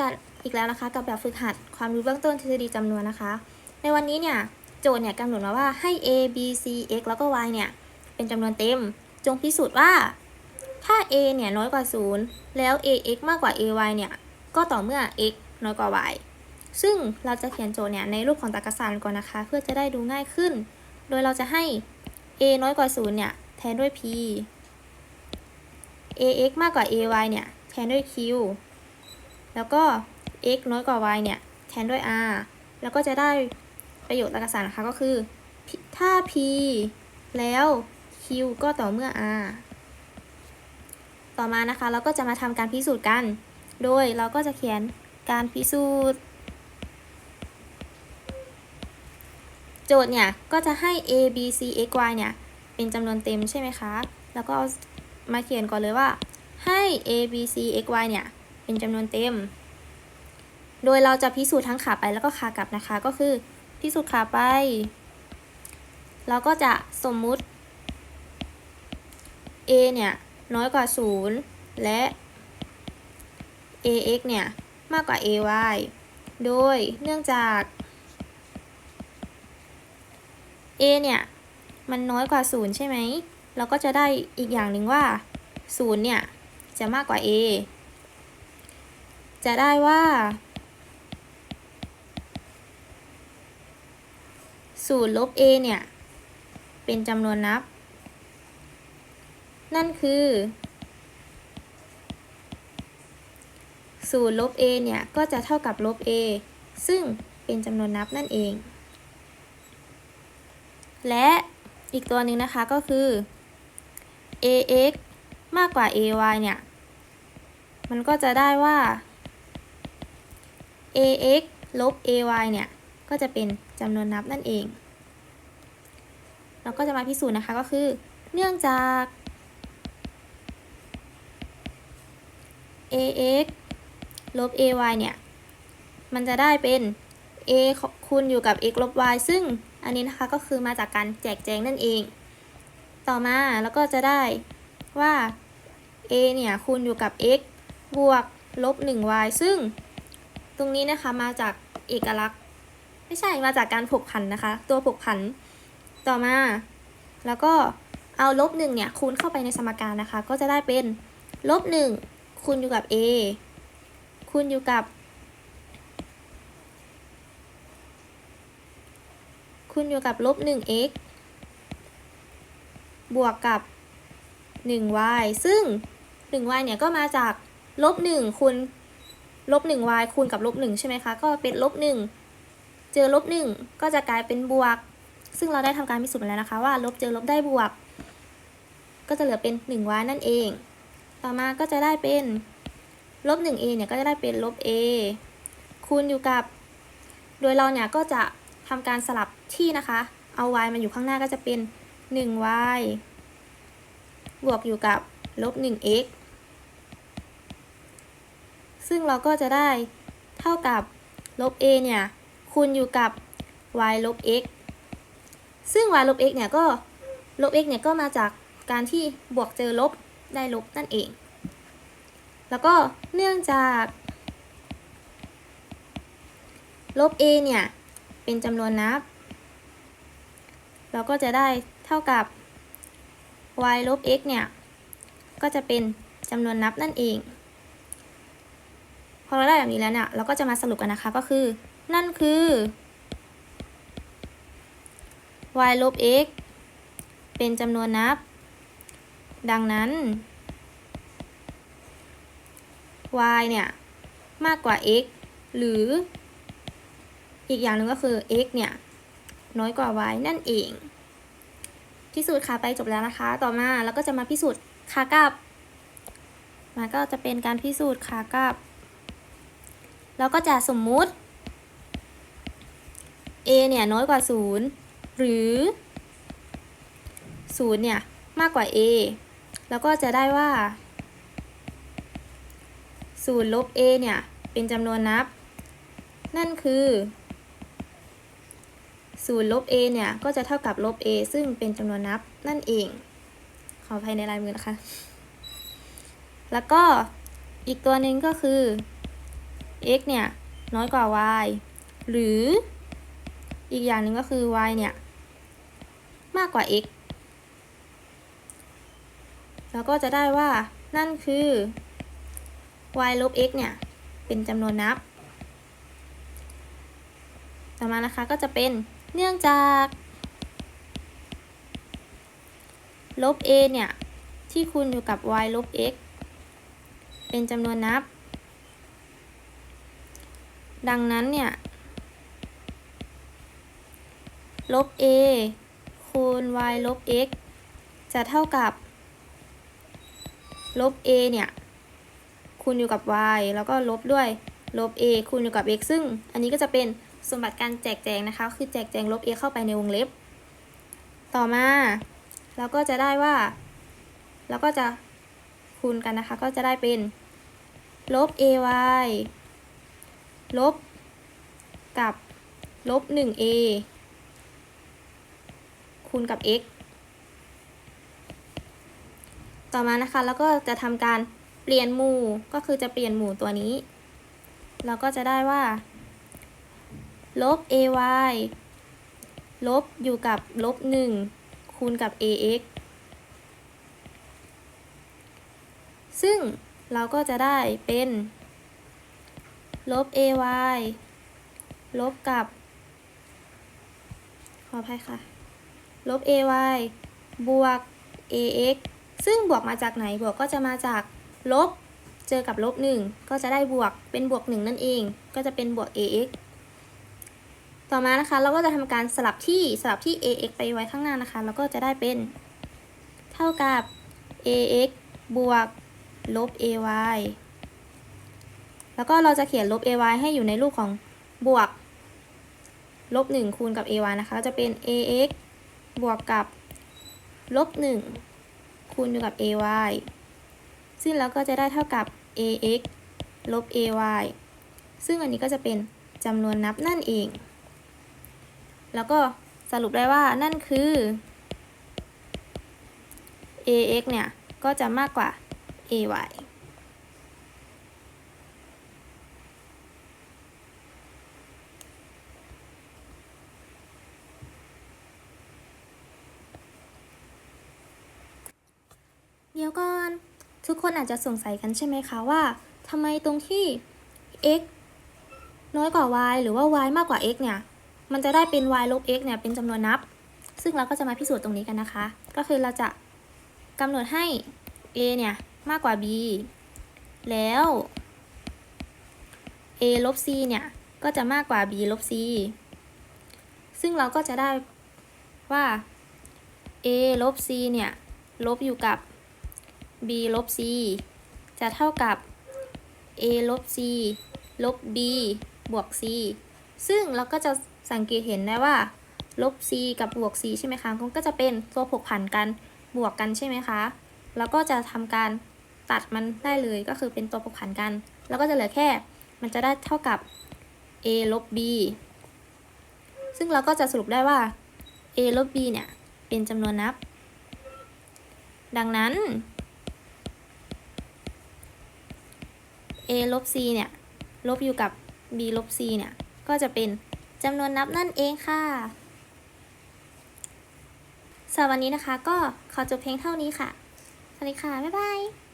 กันอีกแล้วนะคะ กับแบบฝึกหัดความรู้เบื้องต้นทฤษฎีจำนวนนะคะ ในวันนี้เนี่ยโจทย์เนี่ยกำหนดมาว่าให้ a b c x แล้วก็ y เนี่ยเป็นจำนวนเต็ม จงพิสูจน์ว่า ถ้า a เนี่ยน้อยกว่า 0 แล้ว ax มากกว่า ay เนี่ยก็ต่อเมื่อ x น้อยกว่า y ซึ่งเราจะเขียนโจทย์เนี่ยในรูปของตรรกศาสตร์ก่อนนะคะ เพื่อจะได้ดูง่ายขึ้น โดยเราจะให้ a น้อยกว่า 0 เนี่ยแทนด้วย p ax มากกว่า ay เนี่ยแทนด้วย q แล้วก็ x น้อยกว่า y เนี่ย แทนด้วย r แล้วก็จะได้ประโยชน์ตรรกศาสตร์นะคะก็คือ ถ้า p แล้ว q ก็ต่อเมื่อ r ต่อมานะคะเราก็จะมาทำการพิสูจน์กัน โดยเราก็จะเขียนการพิสูจน์ โจทย์เนี่ย ก็จะให้ a b c x y เนี่ย เป็นจำนวนเต็มใช่ไหมคะ แล้วก็เอามาเขียนก่อนเลยว่าให้ a b c x y เนี่ย เป็นจำนวนเต็ม โดยเราจะพิสูจน์ทั้งขาไปแล้วก็ขากลับนะคะ ก็คือพิสูจน์ขาไป เราก็จะสมมุติ a เนี่ย น้อยกว่า 0 และ ax เนี่ย มากกว่า ay โดยเนื่องจาก a เนี่ย มันน้อยกว่า 0 ใช่ไหม เราก็จะได้อีกอย่างหนึ่งว่า 0 เนี่ย จะมากกว่า a จะได้ว่า0ลบ a เนี่ย เป็นจำนวนนับ นั่นคือ0ลบ a เนี่ย ก็จะเท่ากับลบ a ซึ่งเป็นจำนวนนับนั่นเอง และอีกตัวหนึ่งนะคะก็คือ ax มากกว่า ay เนี่ย มันก็จะได้ว่า ax ลบ ay เนี่ย ก็จะเป็นจำนวนนับนั่นเอง เราก็จะมาพิสูจน์นะคะก็คือ เนื่องจาก ax ลบ ay เนี่ย มันจะได้เป็น a คูณอยู่กับ x ลบ y ซึ่งอันนี้นะคะก็คือมาจากการแจกแจงนั่นเอง ต่อมาแล้วก็จะได้ว่า a เนี่ยคูณอยู่กับ x บวกลบ 1y ซึ่ง ตรงนี้นะคะมาจากเอกลักษณ์ ไม่ใช่มาจากการผกผันนะคะ ตัวผกผันต่อมา แล้วก็เอาลบหนึ่งเนี่ยคูณเข้าไปในสมการนะคะ ก็จะได้เป็นลบหนึ่งคูณอยู่กับ a คูณอยู่กับ คูณอยู่กับลบหนึ่ง x บวกกับ 1y ซึ่ง 1y เนี่ยก็มาจากลบ1คูณ ลบ 1y คูณกับลบ1ใช่ไหมคะ ก็เป็นลบ1เจอลบ1ก็จะกลายเป็นบวก ซึ่งเราได้ทำการพิสูจน์มาแล้วนะคะว่า ลบเจอลบได้บวก ก็จะเหลือเป็น 1y นั่นเอง ต่อมาก็จะได้เป็นลบ 1a เนี่ยก็จะได้เป็นลบ a คูณอยู่กับ โดยเราเนี่ยก็จะทำการสลับที่นะคะ เอา y มาอยู่ข้างหน้าก็จะเป็น 1y บวกอยู่กับลบ 1x ซึ่งเราก็จะได้เท่ากับลบ a เนี่ยคูณอยู่กับ y ลบ x ซึ่ง y ลบ x เนี่ยก็ลบ x เนี่ยก็มาจากการที่บวกเจอลบได้ลบนั่นเอง แล้วก็เนื่องจากลบ a เนี่ยเป็นจำนวนนับ เราก็จะได้เท่ากับ y ลบ x เนี่ยก็จะเป็นจำนวนนับนั่นเอง พอเราได้แบบนี้แล้วเนี่ยเราก็จะมาสรุปกันนะคะก็คือ นั่นคือ y ลบ x เป็นจำนวนนับ ดังนั้น y เนี่ยมากกว่า x หรืออีกอย่างหนึ่งก็คือ x เนี่ย น้อยกว่า y นั่นเอง พิสูจน์ขาไปจบแล้วนะคะ ต่อมาเราก็จะมาพิสูจน์ขากับ มันก็จะเป็นการพิสูจน์ขากับ เราก็จะสมมุติ a เนี่ยน้อยกว่า 0 หรือ 0 เนี่ยมากกว่า a แล้วก็จะได้ว่า 0 ลบ a เนี่ยเป็นจำนวนนับ นั่นคือ 0 ลบ a เนี่ยก็จะเท่ากับลบ a ซึ่งเป็นจำนวนนับนั่นเอง ขออภัยในลายมือนะคะ แล้วก็อีกตัวหนึ่งก็คือ x เนี่ย น้อยกว่า y หรืออีกอย่างหนึ่งก็คือ y เนี่ย มากกว่า x แล้วก็จะได้ว่านั่นคือ y ลบ x เนี่ย เป็นจำนวนนับ ต่อมานะคะก็จะเป็นเนื่องจากลบ a เนี่ย ที่คูณอยู่กับ y ลบ x เป็นจำนวนนับ ดังนั้นเนี่ย ลบ a คูณ y ลบ x จะเท่ากับ ลบ a เนี่ยคูณอยู่กับ y แล้วก็ลบด้วยลบ a คูณอยู่กับ x ซึ่งอันนี้ก็จะเป็นสมบัติการแจกแจงนะคะ คือแจกแจงลบ a เข้าไปในวงเล็บ ต่อมาเราก็จะได้ว่าเราก็จะคูณกันนะคะ ก็จะได้เป็นลบ ay ลบกับลบ 1a คูณกับ x ต่อมานะคะ แล้วก็จะทำการเปลี่ยนหมู่ ก็คือจะเปลี่ยนหมู่ตัวนี้ เราก็จะได้ว่า ลบ ay ลบอยู่กับลบ 1 คูณกับ ax ซึ่งเราก็จะได้เป็น ลบ ay ลบกับ ขออภัยค่ะ ลบ ay บวก ax ซึ่งบวกมาจากไหนบวกก็จะมาจากลบ เจอกับลบ 1 ก็จะได้บวกเป็นบวก 1 นั่นเอง ก็จะเป็นบวก ax ต่อมานะคะ เราก็จะทำการสลับที่สลับที่ ax ไปไว้ข้างหน้านะคะ แล้วก็จะได้เป็น เท่ากับ ax บวกลบ ay แล้วก็เราจะเขียนลบ ay ให้อยู่ในรูปของบวก ลบ 1 คูณกับ ay นะคะ จะเป็น ax บวกกับลบ 1 คูณอยู่กับ ay ซึ่งเราก็จะได้เท่ากับ ax ลบ ay ซึ่งอันนี้ก็จะเป็นจำนวนนับนั่นเอง แล้วก็สรุปได้ว่านั่นคือ ax เนี่ย ก็จะมากกว่า ay เดี๋ยวก่อน ทุกคนอาจจะสงสัยกันใช่ไหมคะว่าทำไมตรงที่ x น้อยกว่า y หรือว่า y มากกว่า x เนี่ย มันจะได้เป็น y ลบ x เนี่ย เป็นจำนวนนับ ซึ่งเราก็จะมาพิสูจน์ตรงนี้กันนะคะ ก็คือเราจะกำหนดให้ a เนี่ย มากกว่า b แล้ว a ลบ c เนี่ย ก็จะมากกว่า b ลบ c ซึ่งเราก็จะได้ว่า a ลบ c เนี่ย ลบอยู่กับ b ลบ c จะเท่ากับ a ลบ c ลบ b บวก c ซึ่งเราก็จะสังเกตเห็นได้ว่า ลบ c กับบวก c ใช่ไหมคะมันก็จะเป็นตัวผกผันกันบวกกันใช่ไหมคะ แล้วก็จะทำการตัดมันได้เลยก็คือเป็นตัวผกผันกัน แล้วก็จะเหลือแค่ มันจะได้เท่ากับ a ลบ b ซึ่งเราก็จะสรุปได้ว่า a ลบ b เนี่ย เป็นจำนวนนับ ดังนั้น a ลบ c เนี่ย ลบอยู่กับ b ลบ c เนี่ย ก็จะเป็นจำนวนนับนั่นเองค่ะสำหรับวันนี้นะคะ ก็ขอจบเพลงเท่านี้ค่ะ สวัสดีค่ะ บ๊ายบาย